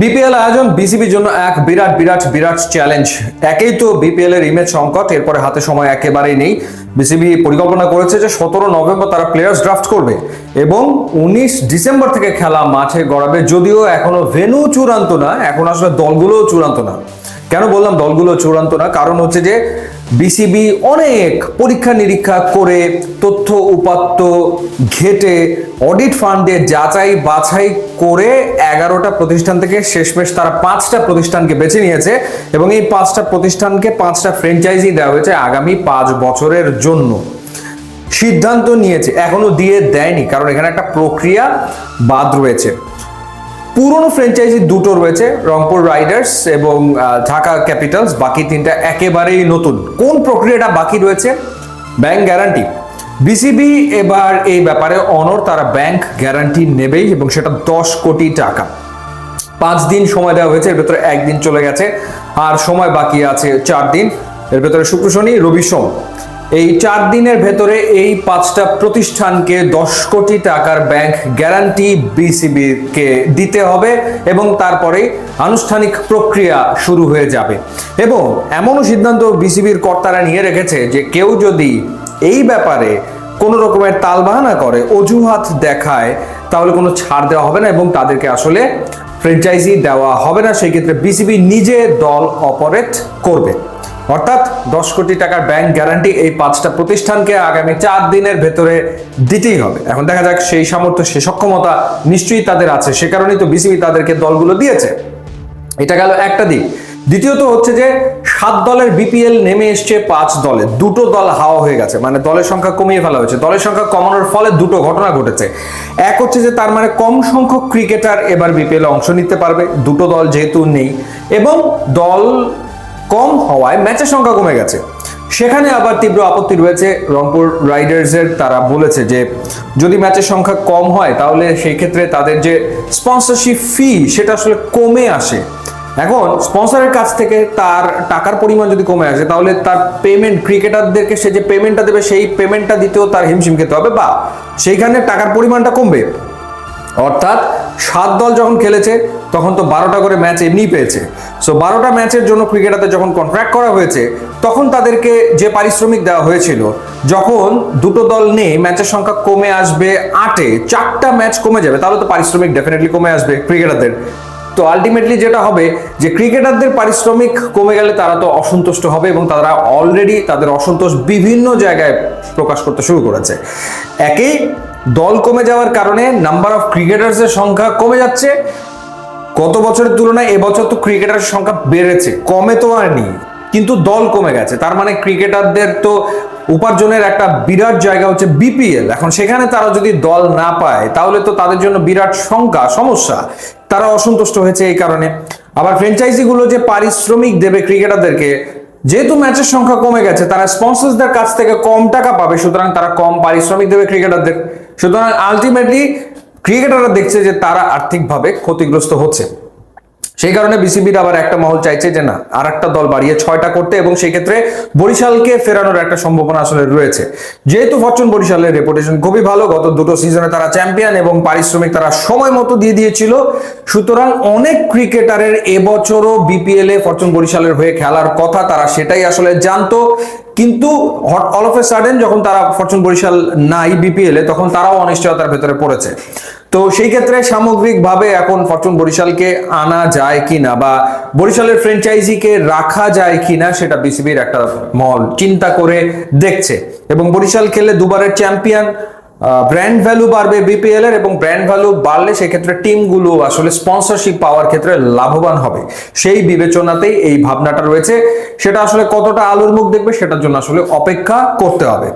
BPL আয়োজন বিসিবির জন্য এক বিরাট বিরাট বিরাট চ্যালেঞ্জ একেই তো বিপিএল এর ইমেজ সংকট, এরপরে হাতে সময় একেবারেই নেই। বিসিবি পরিকল্পনা করেছে যে সতেরো নভেম্বর তারা প্লেয়ার্স ড্রাফট করবে এবং উনিশ ডিসেম্বর থেকে খেলা মাঠে গড়াবে। যদিও এখনও ভেনু চূড়ান্ত না, এখন আসলে দলগুলোও চূড়ান্ত না। কেন বললাম দলগুলো চূড়ান্ত না? কারণ হচ্ছে যে বিসিবি অনেক পরীক্ষা নিরীক্ষা করে তথ্য উপাত্ত ঘেটে অডিট ফান্ডে যাচাই বাছাই করে এগারোটা প্রতিষ্ঠান থেকে শেষমেশ তারা পাঁচটা প্রতিষ্ঠানকে বেছে নিয়েছে এবং এই পাঁচটা প্রতিষ্ঠানকে পাঁচটা ফ্র্যাঞ্চাইজি দেওয়া হয়েছে আগামী পাঁচ বছরের জন্য। সিদ্ধান্ত নিয়েছে, এখনও দিয়ে দেয়নি, কারণ এখানে একটা প্রক্রিয়া বাদ রয়েছে। পুরনো ফ্র্যাঞ্চাইজি দুটো রয়েছে, রংপুর রাইডার্স এবং ঢাকা ক্যাপিটালস বাকি তিনটা একেবারেই নতুন। কোন প্রক্রিয়াটা বাকি রয়েছে? ব্যাংক গ্যারান্টি বিসিবি এবার এই ব্যাপারে অনর তারা ব্যাংক গ্যারান্টি নেবেই এবং সেটা দশ কোটি টাকা। পাঁচ দিন সময় দেওয়া হয়েছে, এর ভেতরে একদিন চলে গেছে, আর সময় বাকি আছে চার দিন। এর ভেতরে শুক্র শনি, রবি সোম। এই চার দিনের ভেতরে এই পাঁচটা প্রতিষ্ঠানকে দশ কোটি টাকার ব্যাংক গ্যারান্টি বিসিবিকে দিতে হবে এবং তারপরে আনুষ্ঠানিক প্রক্রিয়া শুরু হয়ে যাবে। এবং এমনও সিদ্ধান্ত বিসিবির কর্তারা নিয়ে রেখেছে যে কেউ যদি এই ব্যাপারে কোনো রকমের তালবাহানা করে, অজুহাত দেখায়, তাহলে কোনো ছাড় দেওয়া হবে না এবং তাদেরকে আসলে ফ্র্যাঞ্চাইজি দেওয়া হবে না। সেই ক্ষেত্রে বিসিবি নিজে দল অপারেট করবে। অর্থাৎ দশ কোটি টাকার ব্যাংক গ্যারান্টি এই পাঁচটা প্রতিষ্ঠানকে আগামী চার দিনের ভেতরে দিতেই হবে। এখন দেখা যাক সেই সামর্থ্য সে সক্ষমতা নিশ্চয়ই তাদের আছে। সে কারণেই তো বিসিবি তাদেরকে দলগুলো দিয়েছে। এটা গেল একটা দিক। দ্বিতীয়ত হচ্ছে যে সাত দলের বিপিএল নেমে এসছে পাঁচ দলে। দুটো দল হাওয়া হয়ে গেছে। মানে দলের সংখ্যা কমিয়ে ফেলা হয়েছে। দলের সংখ্যা কমানোর ফলে দুটো ঘটনা ঘটেছে। এক হচ্ছে যে তার মানে কম সংখ্যক ক্রিকেটার এবার বিপিএল অংশ নিতে পারবে। দুটো দল যেহেতু নেই। এবং দল কম হওয়ায় ম্যাচের সংখ্যা কমে গেছে। সেখানে আবার তীব্র আপত্তি রয়েছে। রংপুর রাইডার্সের তারা বলেছে যে, যদি ম্যাচের সংখ্যা কম হয়, তাহলে সেই ক্ষেত্রে তাদের যে স্পন্সরশিপ ফি সেটা আসলে কমে আসে। এখন স্পন্সরের কাছ থেকে তার টাকার পরিমাণ যদি কমে আসে, তাহলে তার পেমেন্ট ক্রিকেটারদেরকে সে যে পেমেন্টটা দেবে, সেই পেমেন্টটা দিতেও তার হিমশিম খেতে হবে বা সেইখানে টাকার পরিমাণটা কমবে। অর্থাৎ সাত দল যখন খেলেছে, তখন তো বারোটা করে ম্যাচ এমনি পেয়েছে। সো বারোটা ম্যাচের জন্য ক্রিকেটারদের যখন কন্ট্রাক্ট করা হয়েছে, তখন তাদেরকে যে পারিশ্রমিক দেওয়া হয়েছিল, যখন দুটো দল নেই ম্যাচের সংখ্যা কমে আসবে আটে, চারটা ম্যাচ কমে যাবে, তাহলে তো পারিশ্রমিক ডেফিনেটলি কমে আসবে ক্রিকেটারদের। তো আলটিমেটলি যেটা হবে, যে ক্রিকেটারদের পারিশ্রমিক কমে গেলে তারা তো অসন্তুষ্ট হবে এবং তারা অলরেডি তাদের অসন্তোষ বিভিন্ন জায়গায় প্রকাশ করতে শুরু করেছে। একেই দল কমে যাওয়ার কারণে নাম্বার অফ ক্রিকেটার্সের সংখ্যা কমে যাচ্ছে। গত বছরের তুলনায় এবছর তো ক্রিকেটারের সংখ্যা বেড়েছে, কমে তো আর নেই, কিন্তু দল কমে গেছে। তার মানে ক্রিকেটারদের তো উপার্জনের একটা বিরাট জায়গা হচ্ছে বিপিএল এখন সেখানে তারা যদি দল না পায়, তাহলে তো তাদের জন্য বিরাট সংখ্যা সমস্যা। তারা অসন্তুষ্ট হয়েছে এই কারণে। আবার ফ্র্যাঞ্চাইজি গুলো যে পারিশ্রমিক দেবে ক্রিকেটারদেরকে যেহেতু ম্যাচের সংখ্যা কমে গেছে, তারা স্পন্সরদের কাছ থেকে কম টাকা পাবে, সুতরাং তারা কম পারিশ্রমিক দেবে ক্রিকেটারদের। সুতরাং আলটিমেটলি ক্রিকেটাররা দেখছে যে তারা আর্থিকভাবে ক্ষতিগ্রস্ত হচ্ছে। সেই কারণে বিসিবির আবার একটা মহল চাইছে যে না আর একটা দল বাড়িয়ে ছয়টা করতে এবং সেই ক্ষেত্রে বরিশালকে ফেরানোর একটা সম্ভাবনা আসলে রয়েছে। যেহেতু ফরচুন বরিশালের রেপুটেশন খুবই ভালো, গত দুটো সিজনে তারা চ্যাম্পিয়ন এবং পারিশ্রমিক তারা সময় মতো দিয়ে দিয়েছিল। সুতরাং অনেক ক্রিকেটারের এবছরও বিপিএল এ ফরচুন বরিশালের হয়ে খেলার কথা তারা সেটাই আসলে জানতো। কিন্তু অল অফ এ সাডেন যখন তারা ফরচুন বরিশাল নাই বিপিএল এ, তখন তারাও অনিশ্চয়তার ভেতরে পড়েছে। তো সেই ক্ষেত্রে সামগ্রিকভাবে এখন ফরচুন বরিশালকে আনা যায় কিনা বা বরিশালের ফ্র্যাঞ্চাইজিকে রাখা যায় কিনা, সেটা বিসিবির একটা মল চিন্তা করে দেখছে। এবং বরিশাল খেলে দুবারের চ্যাম্পিয়ন ব্র্যান্ড ভ্যালু বাড়বে বিপিএল এর এবং ব্র্যান্ড ভ্যালু বাড়লে সেক্ষেত্রে টিমগুলো আসলে স্পন্সরশিপ পাওয়ার ক্ষেত্রে লাভবান হবে। সেই বিবেচনাতেই এই ভাবনাটা রয়েছে। সেটা আসলে কতটা আলোর মুখ দেখবে সেটার জন্য আসলে অপেক্ষা করতে হবে।